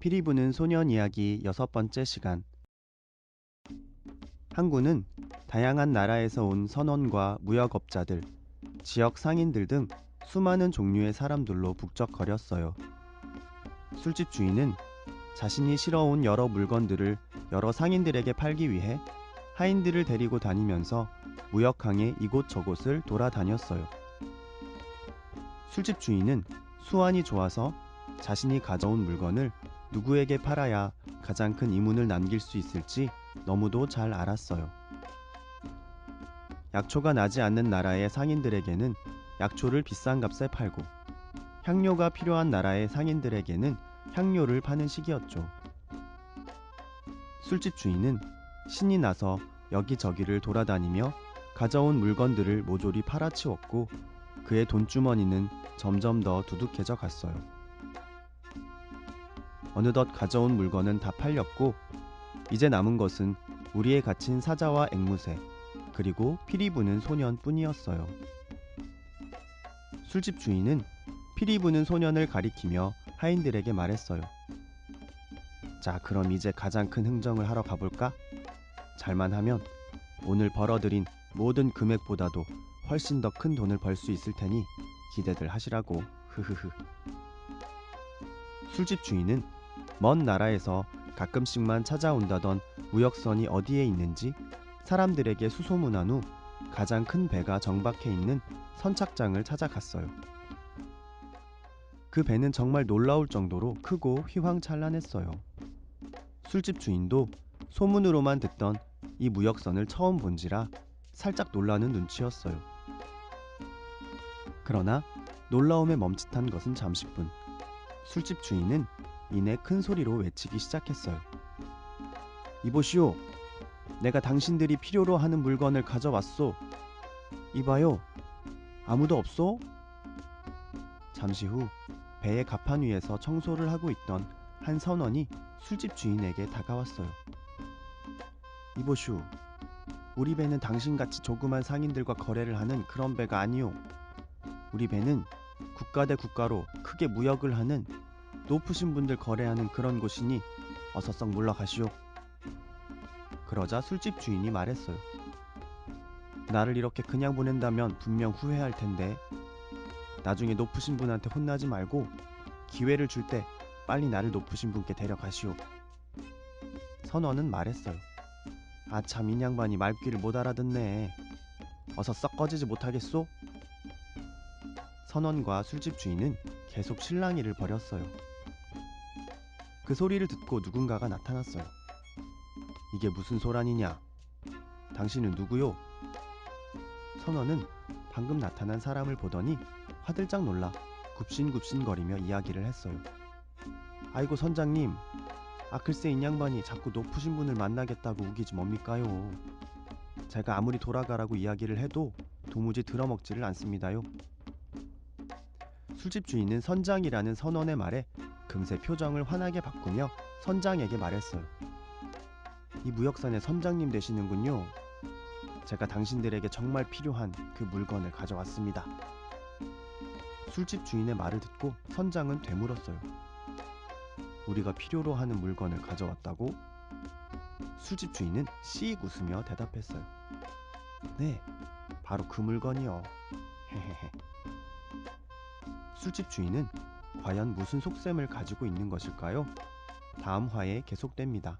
피리 부는 소년 이야기 여섯 번째 시간. 항구는 다양한 나라에서 온 선원과 무역업자들, 지역 상인들 등 수많은 종류의 사람들로 북적거렸어요. 술집 주인은 자신이 실어온 여러 물건들을 여러 상인들에게 팔기 위해 하인들을 데리고 다니면서 무역항의 이곳저곳을 돌아다녔어요. 술집 주인은 수완이 좋아서 자신이 가져온 물건을 누구에게 팔아야 가장 큰 이문을 남길 수 있을지 너무도 잘 알았어요. 약초가 나지 않는 나라의 상인들에게는 약초를 비싼 값에 팔고 향료가 필요한 나라의 상인들에게는 향료를 파는 시기였죠. 술집 주인은 신이 나서 여기저기를 돌아다니며 가져온 물건들을 모조리 팔아치웠고 그의 돈주머니는 점점 더 두둑해져 갔어요. 어느덧 가져온 물건은 다 팔렸고 이제 남은 것은 우리의 갇힌 사자와 앵무새 그리고 피리 부는 소년뿐이었어요. 술집 주인은 피리 부는 소년을 가리키며 하인들에게 말했어요. 자, 그럼 이제 가장 큰 흥정을 하러 가볼까? 잘만 하면 오늘 벌어들인 모든 금액보다도 훨씬 더 큰 돈을 벌 수 있을 테니 기대들 하시라고. 흐흐흐. 술집 주인은 먼 나라에서 가끔씩만 찾아온다던 무역선이 어디에 있는지 사람들에게 수소문한 후 가장 큰 배가 정박해 있는 선착장을 찾아갔어요. 그 배는 정말 놀라울 정도로 크고 휘황찬란했어요. 술집 주인도 소문으로만 듣던 이 무역선을 처음 본지라 살짝 놀라는 눈치였어요. 그러나 놀라움에 멈칫한 것은 잠시뿐. 술집 주인은 이내 큰 소리로 외치기 시작했어요. 이보시오. 내가 당신들이 필요로 하는 물건을 가져왔소. 이봐요. 아무도 없소? 잠시 후 배의 갑판 위에서 청소를 하고 있던 한 선원이 술집 주인에게 다가왔어요. 이보시오. 우리 배는 당신같이 조그만 상인들과 거래를 하는 그런 배가 아니오. 우리 배는 국가 대 국가로 크게 무역을 하는 높으신 분들 거래하는 그런 곳이니 어서 썩 물러가시오. 그러자 술집 주인이 말했어요. 나를 이렇게 그냥 보낸다면 분명 후회할 텐데 나중에 높으신 분한테 혼나지 말고 기회를 줄 때 빨리 나를 높으신 분께 데려가시오. 선원은 말했어요. 아참 인양반이 말귀를 못 알아듣네. 어서 썩 꺼지지 못하겠소? 선원과 술집 주인은 계속 실랑이를 벌였어요. 그 소리를 듣고 누군가가 나타났어요. 이게 무슨 소란이냐? 당신은 누구요? 선원은 방금 나타난 사람을 보더니 화들짝 놀라 굽신굽신거리며 이야기를 했어요. 아이고 선장님, 아 글쎄 인양반이 자꾸 높으신 분을 만나겠다고 우기지 뭡니까요? 제가 아무리 돌아가라고 이야기를 해도 도무지 들어먹지를 않습니다요. 술집 주인은 선장이라는 선원의 말에 금세 표정을 환하게 바꾸며 선장에게 말했어요. 이 무역선의 선장님 되시는군요. 제가 당신들에게 정말 필요한 그 물건을 가져왔습니다. 술집 주인의 말을 듣고 선장은 되물었어요. 우리가 필요로 하는 물건을 가져왔다고? 술집 주인은 씩 웃으며 대답했어요. 네, 바로 그 물건이요. 헤헤헤. 술집 주인은 과연 무슨 속셈을 가지고 있는 것일까요? 다음 화에 계속됩니다.